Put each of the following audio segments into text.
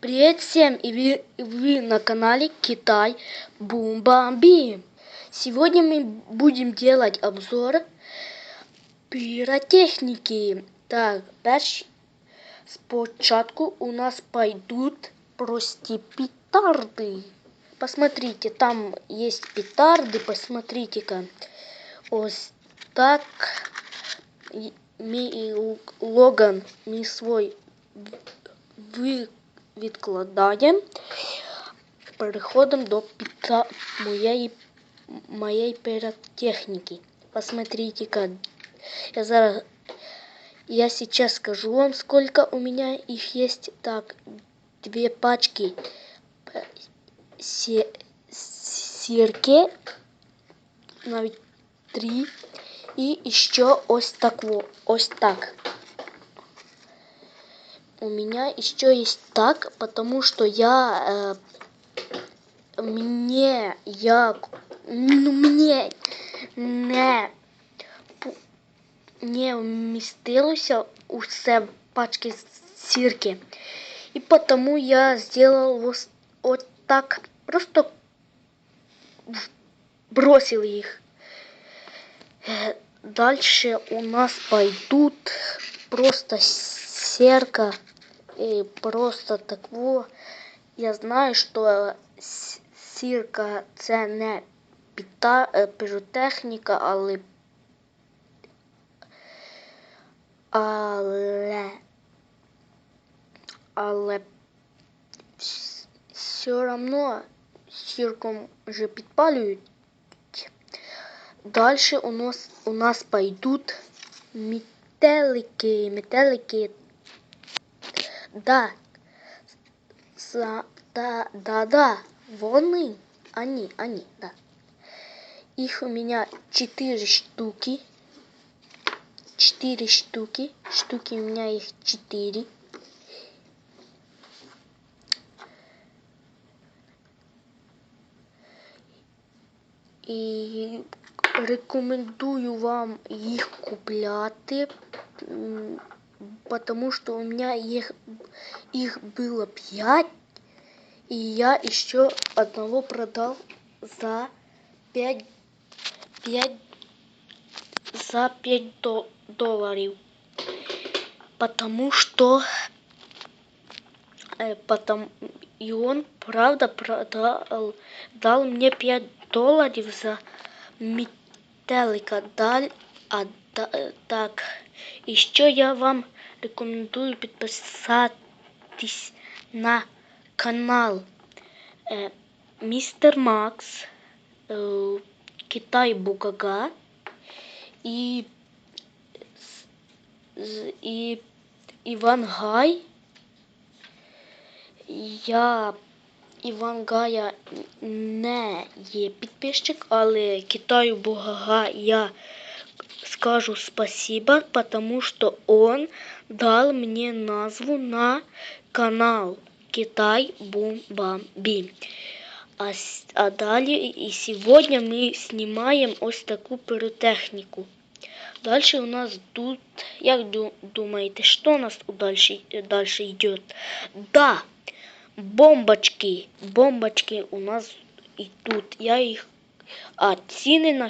Привет всем! И вы, и вы на канале Китай Бумбамби. Сегодня мы будем делать обзор пиротехники. Так, перш спочатку у нас пойдут прості петарды. Посмотрите, там есть петарды, посмотрите-ка. Ось так. І- Мій Логан, мій свой ви відкладаємо. Переходимо до піта моєї, моєї піротехніки. Посмотрите-ка. Я зараз я сейчас скажу вам, сколько у меня их есть. Так, две пачки э, се, сірки, навіть три. І ще ось так, во, ось так. У меня еще есть так, потому что я э, мне я ну, мне не пу- не вмістилося усе пачки сірки. І потому я сделал ось, вот так, просто в- бросил их. Э, Дальше у нас пойдут просто серка и просто такво. Я знаю, що сірка це не піротехніка, але але але все равно сірком же підпалюють. Дальше у нас у нас пойдут метелики, метелики. Да. Са, да, да, да. Вони. Они, они, да. Их у меня четыре штуки. Четыре штуки. Штуки у меня их четыре. І рекомендую вам їх купляти, потому что у меня их, их было 5, и я еще одного продал за 5, 5 за 5 до- долларов. Потому что э, потом, и он правда продал дал мне 5 долларов за метелика. Даль, а, да, е, так, що я вам рекомендую підписатись на канал е, Містер Макс, е, Китай Бугага і, з- і Іван Гай. Я Іван Гая не є підписчик, але Китаю Бугага я скажу спасибо, потому что он дал мне назву на канал Китай Бум Бам. А, а далі і сьогодні ми знімаємо ось таку піротехніку. Дальше у нас тут, як ду- думаєте, що у нас дальше, дальше йде? Да, бомбочки. Бомбочки у нас и тут. Я их... А ціни на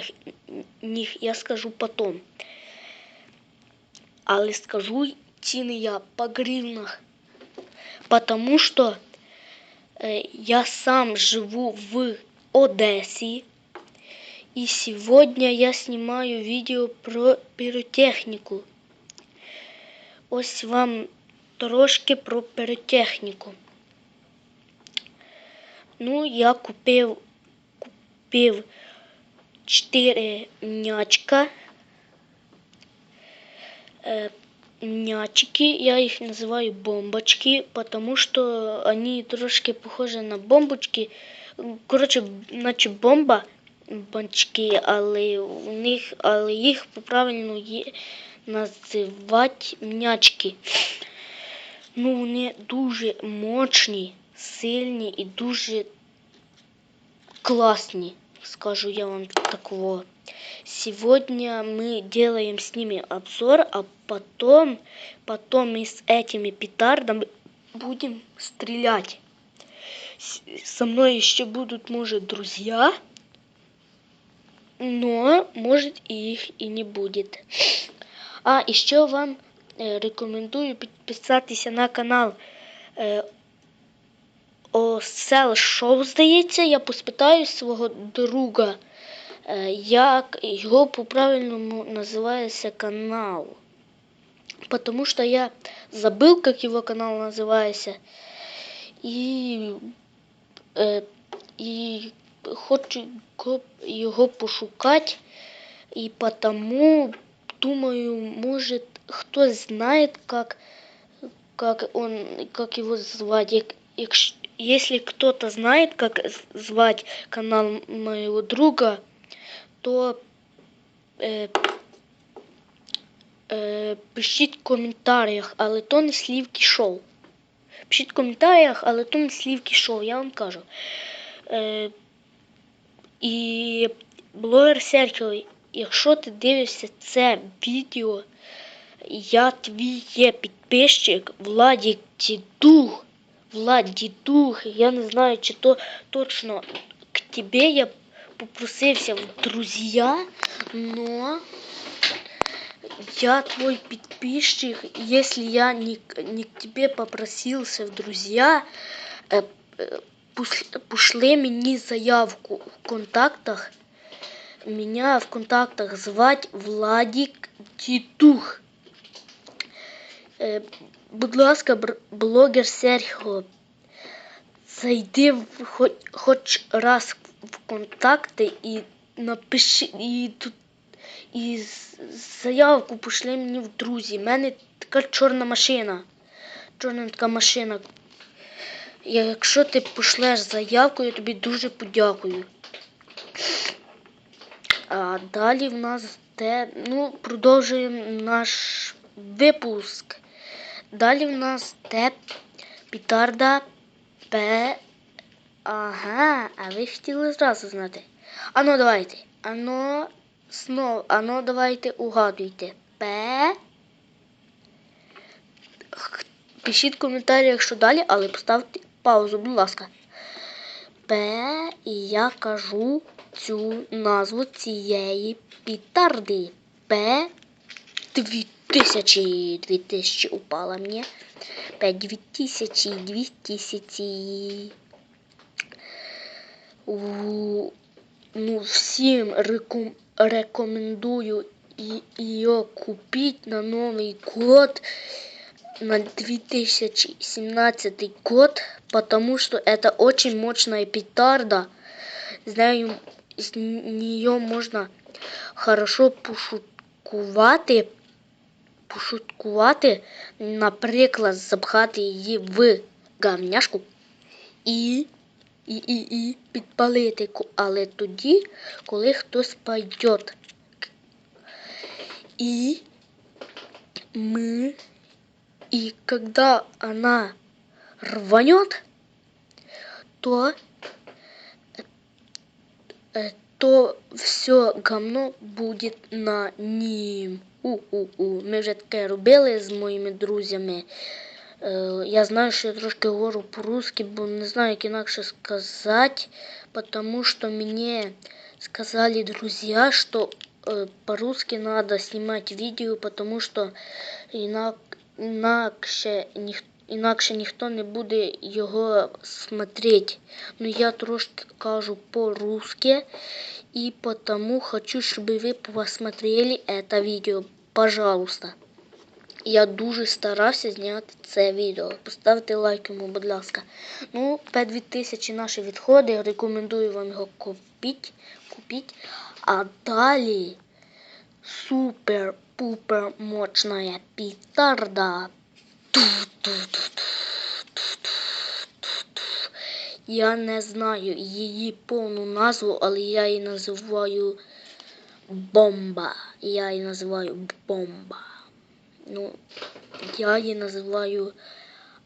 них я скажу потом. Але скажу ціни я по гривнах. Потому что э, я сам живу в Одессе. И сегодня я снимаю видео про піротехніку. Ось вам трошки про піротехніку. Ну, я купив, купив 4 м'ячка. Э, мячики, я их называю бомбочки, потому что они трошки похожи на бомбочки. Коротше, наче бомба, бомбочки, але у них, але їх правильно є називати м'ячки. Ну, вони дуже мощні, сильні і дуже классные, скажу я вам такого. Сегодня мы делаем с ними обзор, а потом, потом мы с этими петардами будем стрелять. С- Со мной еще будут, может, друзья, но, может, и их и не будет. А, еще вам е, рекомендую підписатися на канал е, Осел Шоу, здається. Я поспитаю свого друга, е, як його по-правильному називається канал. Потому что я забыл, как его канал называется. І, е, і хочу го- його пошукати. І потому думаю, может, хтось знает, как, как он, как его звать. Як, якш- если кто-то знает, как з- звать канал моего друга, то е, е, пишіть в коментарях, але то не слівки шоу. Пишіть в коментарях, але то не слівки шоу, я вам кажу. Е, і блогер Серхіо, якщо ти дивишся це відео, я твій є підписчик Владік Дідух. Влад Дідух, я не знаю, чи то точно к тебе я попросився в друзья, но я твой подписчик, если я не, не к тебе попросился в друзья, э, э, пошли мені заявку в контактах. Меня в контактах звать Владик Дідух. Е, будь ласка, блогер Серхіо, зайди хоч, хоч раз в контакти і напиши і тут і заявку пошли мені в друзі. У мене така чорна машина. Чорна така машина. Якщо ти пошлеш заявку, я тобі дуже подякую. А далі в нас те, ну, продовжуємо наш випуск. Далі в нас те пітарда П. Ага, а ви хотіли зразу знати. Ану, давайте. Ану, знов, ану, давайте угадуйте. П. Пишіть в коментарях, що далі, але поставте паузу, будь ласка. П. І я кажу цю назву цієї пітарди. П. 2000. 2000 упала мені. П. 2000. 2000. У, ну, всім реком, рекомендую і- її купити на Новий год, на 2017 год, потому что это очень мощная петарда. З нею, з нее можна хорошо пошуткувати, пошуткувати, наприклад, запхати її в гамняшку і і, і, і підпалити, але тоді, коли хтось пойде. І мы, и когда она рванет, то, э, то все говно будет на нім. У-у-у. Ми вже таке робили з моїми друзями. Е, Я знаю, що я трошки говорю по-русски, бо не знаю, як інакше сказати, потому что мне сказали друзья, что э, по-русски надо снимать видео, потому что інак, інакше, ніх, інакше ніхто не буде його смотреть. Ну я трошки кажу по-русски, и потому хочу, чтобы вы посмотрели это видео. Пожалуйста. Я дуже старався зняти це відео. Поставте лайк йому, будь ласка. Ну, П2000 наші відходи. Рекомендую вам його купити. купіть. А далі супер-пупер мощная петарда. Я не знаю її повну назву, але я її називаю бомба. Я її називаю бомба. Ну, я її називаю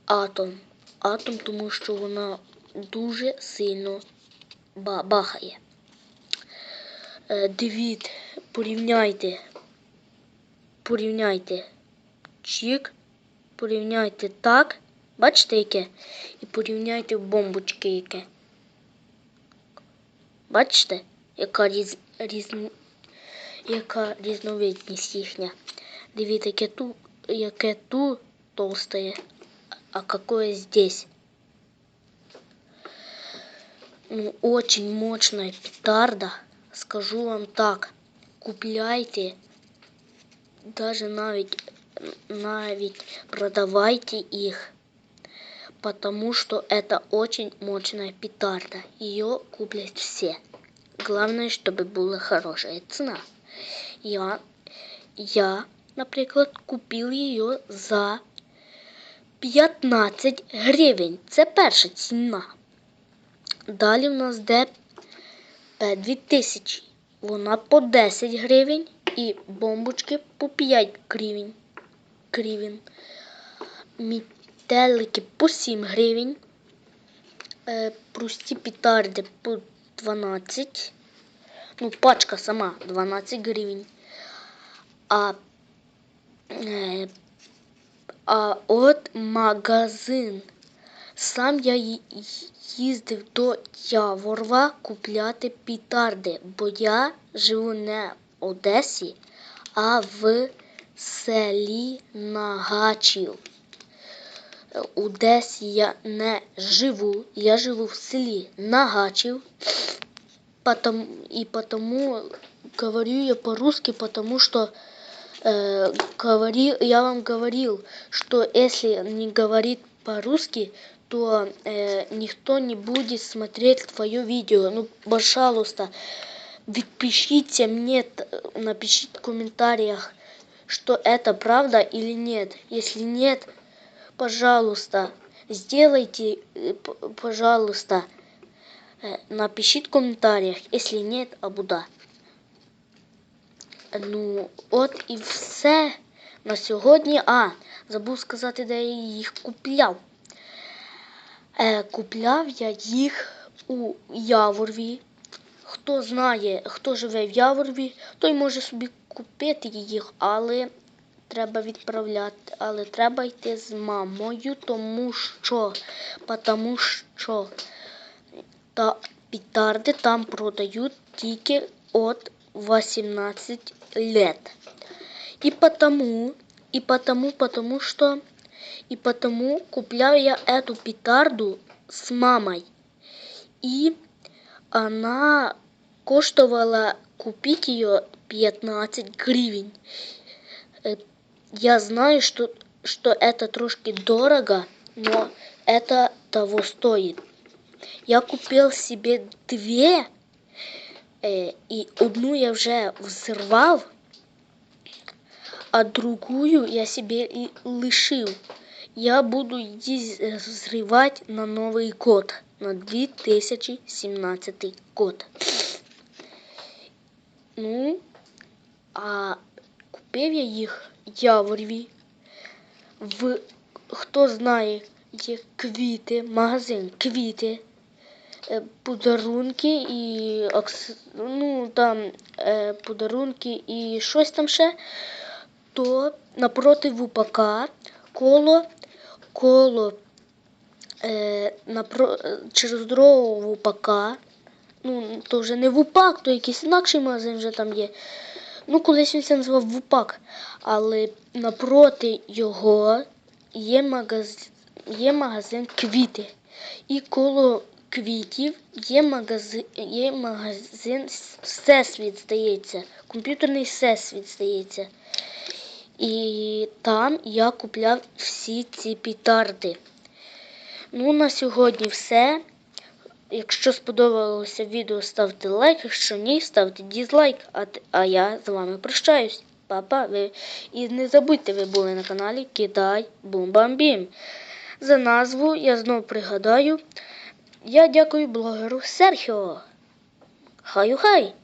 атом. Атом, тому що вона дуже сильно бахає. Е, Дивіться, порівняйте. Порівняйте чік, порівняйте так Бачите, яке? І порівняйте бомбочки яке. Бачите, яка різ, різ, яка різновидність їхня. Дивіться, яке ту, яке ту толстое, а какое здесь. Ну, очень мощная петарда. Скажу вам так. Купляйте. Даже навіть, навіть продавайте их. Потому что это очень мощная петарда. Ее куплять все. Главное, чтобы была хорошая цена. Я, я, наприклад, купив її за 15 гривень. Це перша ціна. Далі в нас де П2000. Вона по 10 гривень і бомбочки по 5 гривень. гривень. Мітелики по 7 гривень. Е, прості петарди по 12. Ну, пачка сама 12 гривень. А, а от магазин. Сам я їздив до Яворва купляти петарди, бо я живу не в Одесі, а в селі Нагачів. Е, У Одесі я не живу, я живу в селі Нагачів. И потому говорю я по-русски, потому что э, говорил, я вам говорил, что если не говорит по-русски, то э, никто не будет смотреть твое видео. Ну, пожалуйста, подпишите мне, т- напишите в комментариях, что это правда или нет. Если нет, пожалуйста, сделайте, э, пожалуйста, э, напишите в комментариях, если нет, або да. Ну, от і все на сьогодні. А, забув сказати, де я їх купляв. Е, купляв я їх у Яворві. Хто знає, хто живе в Яворві, той може собі купити їх, але треба відправляти. Але треба йти з мамою, тому що, тому що та петарди там продають тільки от 18 лет. И потому, и потому, потому что, и потому купляю я эту петарду с мамой. И она коштовала купить ее 15 гривен. Э, Я знаю, что, что это трошки дорого, но это того стоит. Я купил себе две, э, и одну я вже взорвав, а другую я себе и лишив. Я буду її зривати на Новий год, на 2017 год. Ну, а купив я їх Яворві. В хто знає, є квіти, магазин квіти, е, подарунки і ну, там е, подарунки і щось там ще, то напроти ВУПК коло коло е, напро, е, через дорогу ВУПК. Ну, то вже не ВУПАК, то якийсь інакший магазин вже там є. Ну, колись він це назвав ВУПАК, але напроти його є магазин, є магазин квіти. І коло квітів є магазин, є магазин Всесвіт, здається. Комп'ютерний Всесвіт, здається. І там я купляв всі ці петарди. Ну, на сьогодні все. Якщо сподобалося відео, ставте лайк, якщо ні, ставте дізлайк. А, а я з вами прощаюсь. Па-па. І не забудьте, ви були на каналі Кидай Бум-Бам-Бім. За назву я знову пригадаю. Я дякую блогеру Серхіо. Хаю-хай!